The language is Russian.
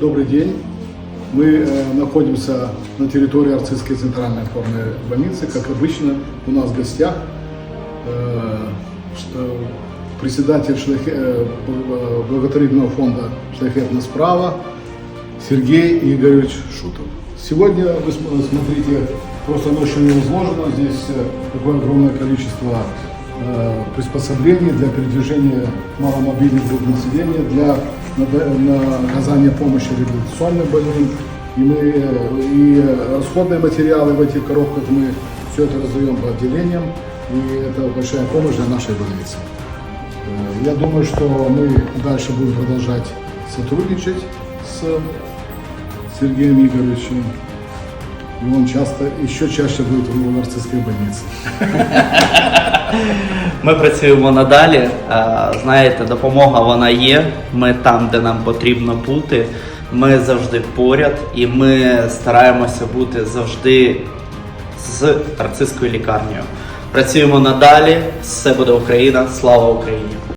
Добрый день. Мы э, находимся на территории Арцизской центральной опорной больницы. Как обычно, у нас в гостях э, что председатель Шляхе- э, бл- благотворительного фонда «Шляхетна справа» Сергей Игоревич Шутов. Сегодня вы см- смотрите, просто ночью не изложено. Здесь э, такое огромное количество э, приспособлений для передвижения маломобильных групп населения, для оказания помощи реабилитационным больным. И, мы, и расходные материалы в этих коробках мы все это раздаем по отделениям. И это большая помощь для нашей больницы. Э, Я думаю, что мы дальше будем продолжать сотрудничать с Сергеем Игоревичем. И он часто, еще чаще будет в нарцисской больнице. Ми працюємо надалі. Е, Знаєте, допомога вона є. Ми там, де нам потрібно бути. Ми завжди поряд, і ми стараємося бути завжди з арцистською лікарнею. Працюємо надалі. Все буде Україна. Слава Україні!